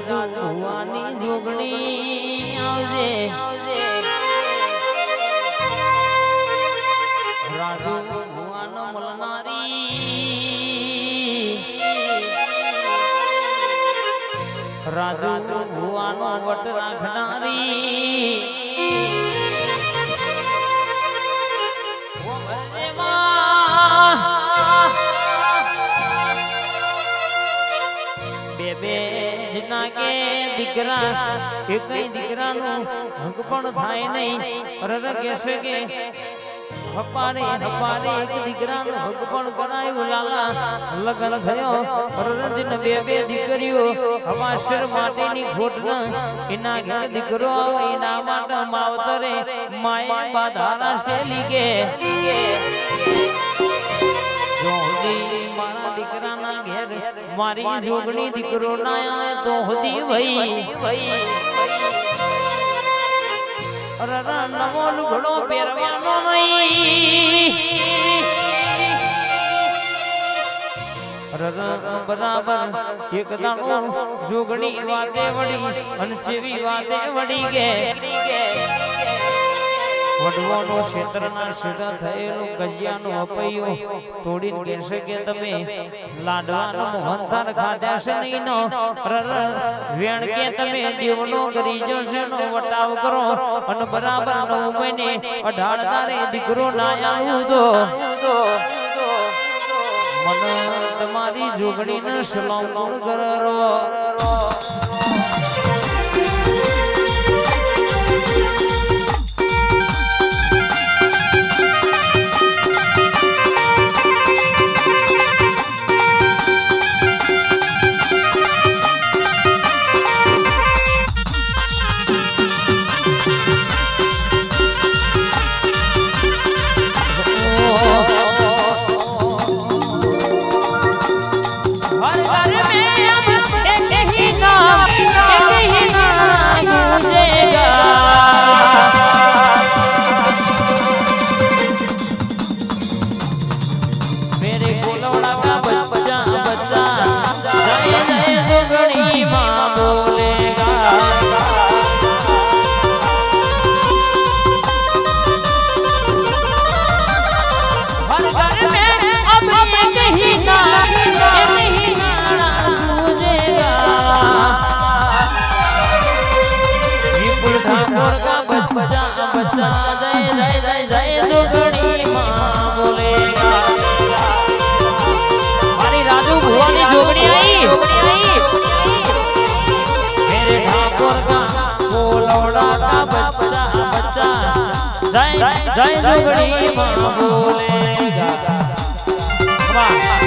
જો જોવાની જોગણી આવજે. રાજુ ભગવાન મલનારી. રાજુ ભગવાન વટ રાખનારી બે બે જના કે દીકરા, એ કઈ દીકરાનું હક પણ થાય નહીં. રર કહેશે કે હપારે હપારે એક દીકરાનું હક પણ કરાયું. લાલા, લગન થયો રરજીને બે બે દીકરીઓ. હવાશર માટેની ખોટન એના ઘેર દીકરો એના માટે માવતરે માએ બાધારા શેલી કે. મારી જોગણી દીકરો ના આવે તો ભાઈ નવો લુગડો પહેરવાનો નહીં. બરાબર એક દાણો જોગણી વાતે વળી અને છેવી વાતે વળી ગે વડવાનો ક્ષેત્રના છેડા થયેલું કજિયાનું અપૈયું તોડીને કહેશે કે તમે લાડવાનો મોહનથાળ ખાધા છે નહીં નો? વેણ કે તમે દેવનો ગરીજો છે નો? વટાવ કરો. અને બરાબર નવ મહિને અઢાર તારે દીકરો ના આવું તો તમારી જોગણીને સલામ કરો. બચ્ચા જય જય જય જય દુધડી માં બોલેગા મારી રાજુ ભુવાની જોગણી આવી મેરે ઠાકોર કા બોલોડા કા બચ્ચા બચ્ચા જય જય જોગણી માં બોલેગા વાહ